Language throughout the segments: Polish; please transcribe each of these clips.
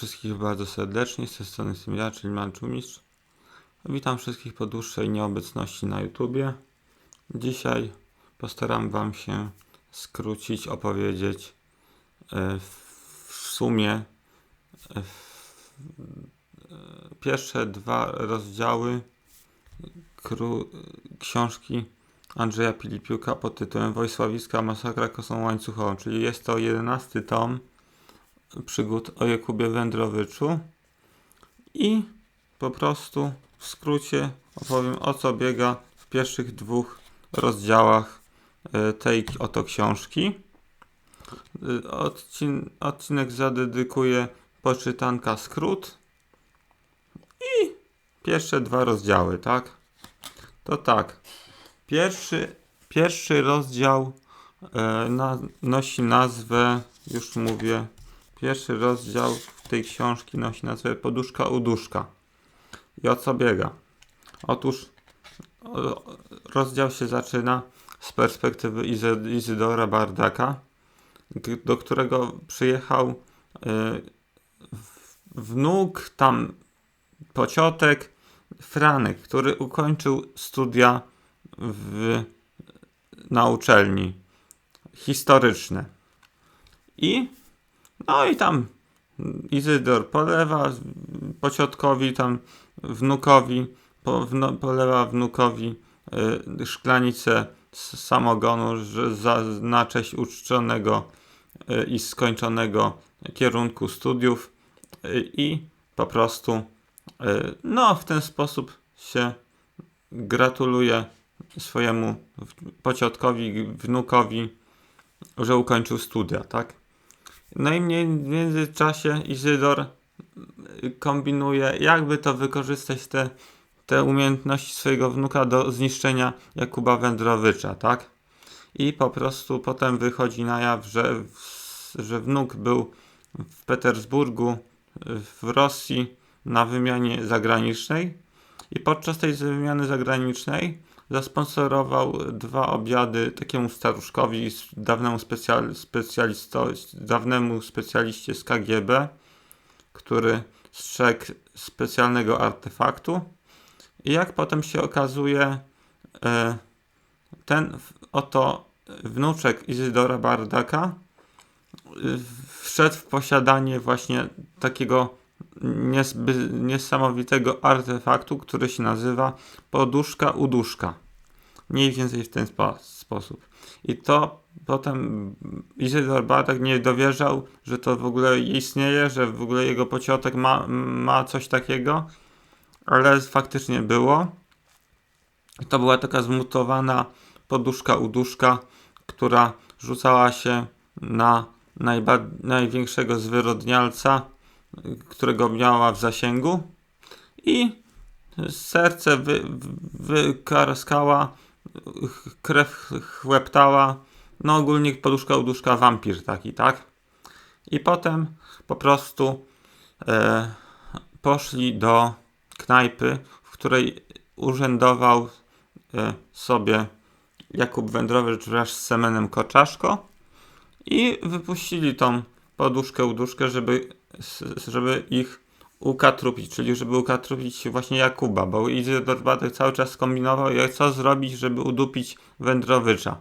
wszystkich bardzo serdecznie, z tej strony ja, czyli Malczumistrz. Witam wszystkich po dłuższej nieobecności na YouTubie. Dzisiaj postaram Wam się skrócić, opowiedzieć e, w sumie e, e, pierwsze dwa rozdziały książki Andrzeja Pilipiuka pod tytułem Wojsławiska Masakra Kosą Łańcuchową, czyli jest to jedenasty tom przygód o Jakubie Wędrowyczu i po prostu w skrócie opowiem o co biega w pierwszych dwóch rozdziałach e, tej oto książki. E, Odcin odcinek zadedykuję poczytanka skrót i pierwsze dwa rozdziały, tak? To tak. Pierwszy, pierwszy rozdział e, na, nosi nazwę, już mówię, Pierwszy rozdział tej książki nosi nazwę Poduszka Uduszka. I o co biega? Otóż rozdział się zaczyna z perspektywy Izy, Izydora Bardaka, do którego przyjechał y, wnuk, tam pociotek, Franek, który ukończył studia w, na uczelni historyczne. I no i tam Izydor polewa pociotkowi, tam wnukowi, po, wno, polewa wnukowi y, szklanicę z samogonu że za, na cześć uczczonego y, i skończonego kierunku studiów y, i po prostu y, no w ten sposób się gratuluje swojemu pociotkowi, wnukowi, że ukończył studia, tak? No i mniej- w międzyczasie Izydor kombinuje, jakby to wykorzystać te, te umiejętności swojego wnuka do zniszczenia Jakuba Wędrowycza, tak? I po prostu potem wychodzi na jaw, że, że wnuk był w Petersburgu, w Rosji na wymianie zagranicznej i podczas tej wymiany zagranicznej zasponsorował dwa obiady takiemu staruszkowi, dawnemu specjal, dawnemu specjaliście z KGB, który strzegł specjalnego artefaktu. I jak potem się okazuje, e, ten oto wnuczek Izydora Bardaka y, wszedł w posiadanie właśnie takiego niesamowitego artefaktu, który się nazywa poduszka uduszka. Mniej więcej w ten spo, sposób. I to potem Izydor Bartek nie dowierzał, że to w ogóle istnieje, że w ogóle jego pociotek ma, ma coś takiego, ale faktycznie było. To była taka zmutowana poduszka uduszka, która rzucała się na największego zwyrodnialca, którego miała w zasięgu. I serce wy, wykarskała, krew chłeptała, no ogólnie poduszka uduszka wampir taki, tak? I potem po prostu e, poszli do knajpy, w której urzędował e, sobie Jakub Wędrowicz wraz z Semenem Koczaszko. I wypuścili tą poduszkę uduszkę, żeby, żeby ich ukatrupić, czyli żeby ukatrupić właśnie Jakuba, bo Izydor Bartek cały czas kombinował, jak co zrobić, żeby udupić Wędrowicza.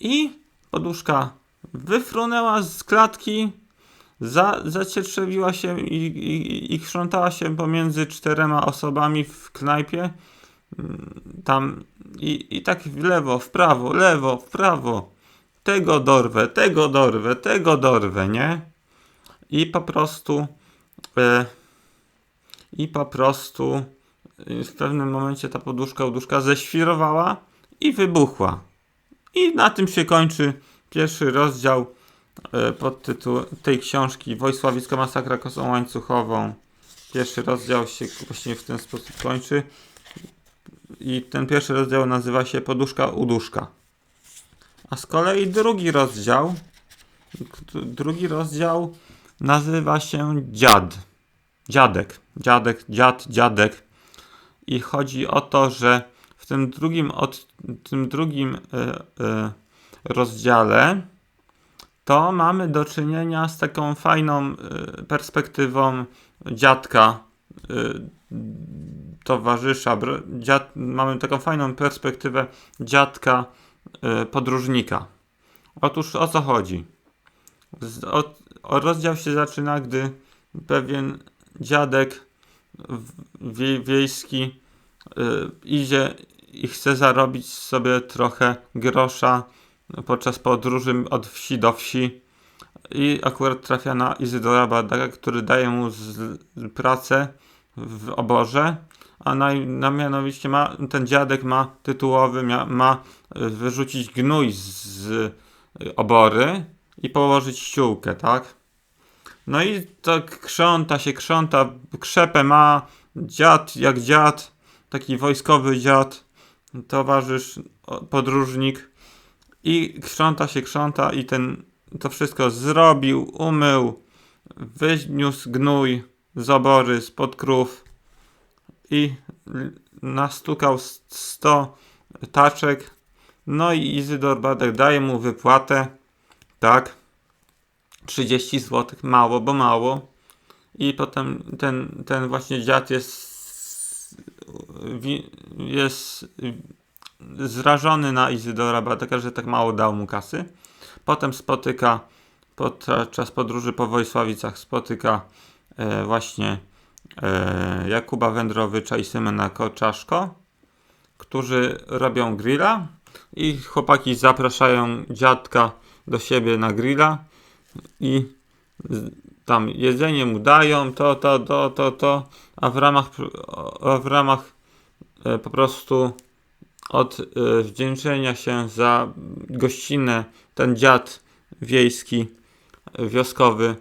I poduszka wyfrunęła z klatki, za, zacietrzewiła się i, i, i chrzątała się pomiędzy czterema osobami w knajpie. Mm, Tam i, i tak w lewo, w prawo, lewo, w prawo. Tego dorwę, tego dorwę, tego dorwę, nie? I po prostu e, i po prostu e, w pewnym momencie ta poduszka uduszka ześwirowała i wybuchła. I na tym się kończy pierwszy rozdział e, pod tytułem tej książki Wojsławicka masakra kosą łańcuchową. Pierwszy rozdział się właśnie w ten sposób kończy. I ten pierwszy rozdział nazywa się Poduszka Uduszka. A z kolei drugi rozdział drugi rozdział nazywa się Dziad. Dziadek. Dziadek, dziad, dziadek. I chodzi o to, że w tym drugim, od, tym drugim e, e, rozdziale to mamy do czynienia z taką fajną y, perspektywą dziadka, y, towarzysza, dziad, mamy taką fajną perspektywę dziadka y, podróżnika. Otóż o co chodzi? Z, rozdział się zaczyna, gdy pewien dziadek wiejski y, idzie i chce zarobić sobie trochę grosza podczas podróży od wsi do wsi. I akurat trafia na Izydora Bardaka, który daje mu pracę w oborze, a na, na mianowicie ma, ten dziadek ma tytułowy, mia, ma y, wyrzucić gnój z, obory i położyć ściółkę, tak? No i tak krząta się, krząta, krzepę ma, dziad jak dziad, taki wojskowy dziad, towarzysz, podróżnik i krząta się, krząta i ten, to wszystko zrobił, umył, wyniósł gnój z obory, spod krów i nastukał s- 100 taczek, no i Izydor Badek daje mu wypłatę, tak, 30 zł, mało, bo mało. I potem ten, ten właśnie dziad jest, jest zrażony na Izydora Badeka, że tak mało dał mu kasy. Potem spotyka podczas podróży po Wojsławicach spotyka e, właśnie e, Jakuba Wędrowycza i Symona Koczaszko, którzy robią grilla i chłopaki zapraszają dziadka do siebie na grilla i tam jedzenie mu dają, to, to, to, to, to, a w ramach, a w ramach e, po prostu od e, wdzięczenia się za gościnę ten dziad wiejski, e, wioskowy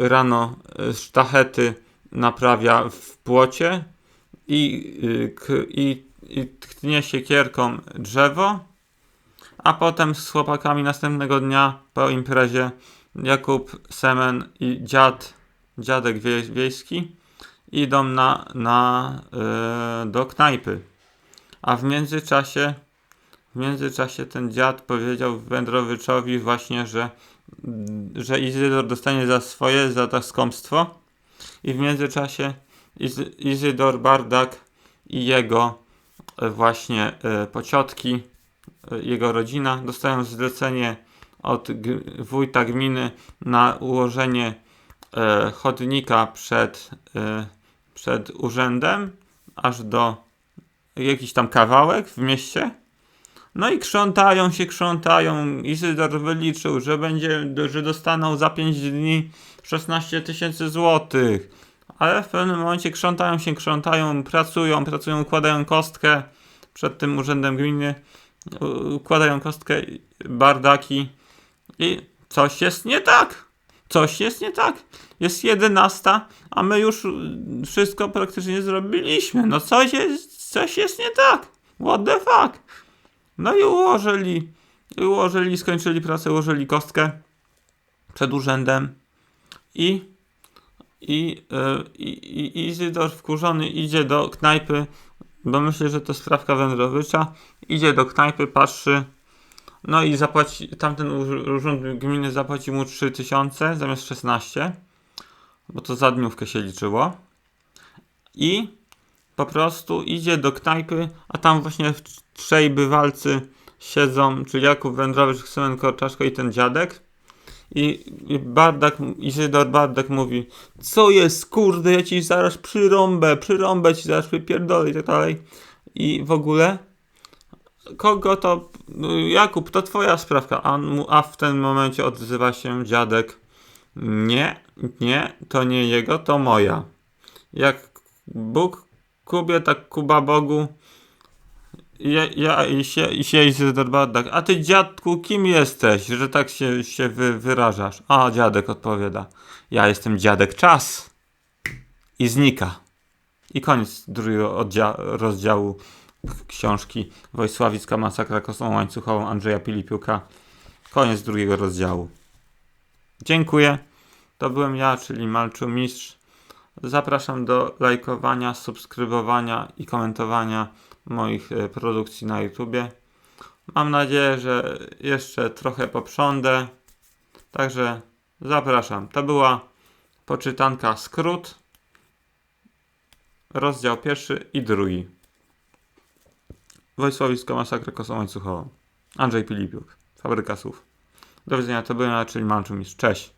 rano sztachety naprawia w płocie i, i, i tnie się kierką drzewo, a potem z chłopakami następnego dnia po imprezie Jakub, Semen i dziad, dziadek wie, wiejski idą na, na, e, do knajpy. A w międzyczasie, w międzyczasie ten dziad powiedział Wędrowiczowi właśnie, że, że Izydor dostanie za swoje, za to skąpstwo. I w międzyczasie Iz, Izydor Bardak i jego e, właśnie e, pociotki, jego rodzina dostają zlecenie od wójta gminy na ułożenie e, chodnika przed, e, przed urzędem aż do jakiś tam kawałek w mieście. No i krzątają się, krzątają. Izydor wyliczył, że będzie, że dostaną za 5 dni 16 tysięcy złotych. Ale w pewnym momencie krzątają się, krzątają, pracują, pracują, układają kostkę przed tym urzędem gminy. Układają kostkę bardaki i coś jest nie tak. Coś jest nie tak. Jest 11, a my już wszystko praktycznie zrobiliśmy. No coś jest, coś jest nie tak. What the fuck? No i ułożyli, ułożyli, skończyli pracę, ułożyli kostkę przed urzędem i i, y, i, i Izydor wkurzony idzie do knajpy, bo myślę, że to sprawka Wędrowicza. Idzie do knajpy, patrzy, no i zapłaci, tamten ur- urząd gminy zapłaci mu 3000 zamiast 16, bo to za dniówkę się liczyło. I po prostu idzie do knajpy, a tam właśnie trzej bywalcy siedzą, czyli Jakub Wędrowicz, Symen Korczaszko i ten dziadek. I, Bardak, Izydor Bardak mówi, co jest, kurde, ja ci zaraz przyrąbę, przyrąbę ci zaraz wypierdolę i tak dalej. I w ogóle, kogo to, no, Jakub, to twoja sprawka, a, a w tym momencie odzywa się dziadek, nie, nie, to nie jego, to moja. Jak Bóg Kubie, tak Kuba Bogu. Ja, ja i się, się Bardak. A ty dziadku, kim jesteś, że tak się, się wy, wyrażasz? A dziadek odpowiada. Ja jestem dziadek czas. I znika. I koniec drugiego rozdziału książki Wojsławicka masakra kosą łańcuchową Andrzeja Pilipiuka. Koniec drugiego rozdziału. Dziękuję. To byłem ja, czyli Malczu Mistrz. Zapraszam do lajkowania, subskrybowania i komentowania moich e, produkcji na YouTubie. Mam nadzieję, że jeszcze trochę poprządę Także zapraszam. To była poczytanka skrót, rozdział pierwszy i drugi. Wojsłowisko Masakra Kosą Łańcuchową. Andrzej Pilipiuk, Fabryka Słów. Do widzenia, to byłem ja, czyli Malczumistrz. Cześć.